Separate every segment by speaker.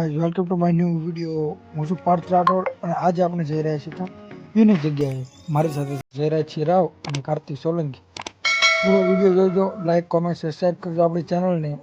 Speaker 1: Guys welcome to my new video હું છું પાર્થ રાઠોડ અને આજે આપણે જઈ રહ્યા છીએ યુનિક જગ્યાએ. મારી સાથે જઈ રહ્યા છીએ રાવ અને કાર્તિક સોલંકી. પૂરો વીડિયો જોજો લાઈક કોમેન્ટ સબસ્ક્રાઈબ કરજો આપણી ચેનલને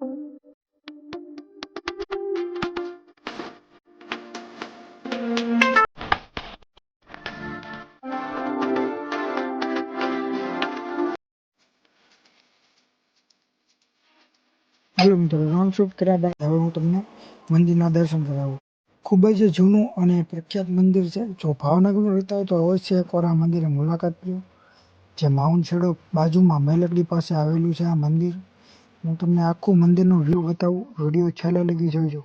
Speaker 1: હાલો મિત્રો શુભ કર્યા બાદ હવે હું તમને મંદિરના દર્શન કરાવું. ખૂબ જ જૂનું અને પ્રખ્યાત મંદિર છે. જો ભાવનગર રહેતા હોય તો અવશ્ય એકવાર આ મંદિરે મુલાકાત લો. જે માઉન્ટ શેડો બાજુમાં મેલકડી પાસે આવેલું છે આ મંદિર. હું તમને આખું મંદિરનો વ્યૂ બતાવું વીડિયો છેલ્લે લગી જોઈજો.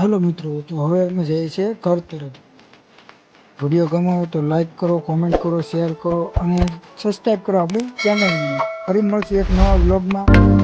Speaker 1: હેલો મિત્રો, તો હવે અમે જઈએ છીએ ઘર તરફ વીડિયો ગમ્યો હોય તો લાઈક કરો કોમેન્ટ કરો શેર કરો અને સબસ્ક્રાઈબ કરો આપણી ચેનલને ફરી મળશે એક નવા વ્લોગમાં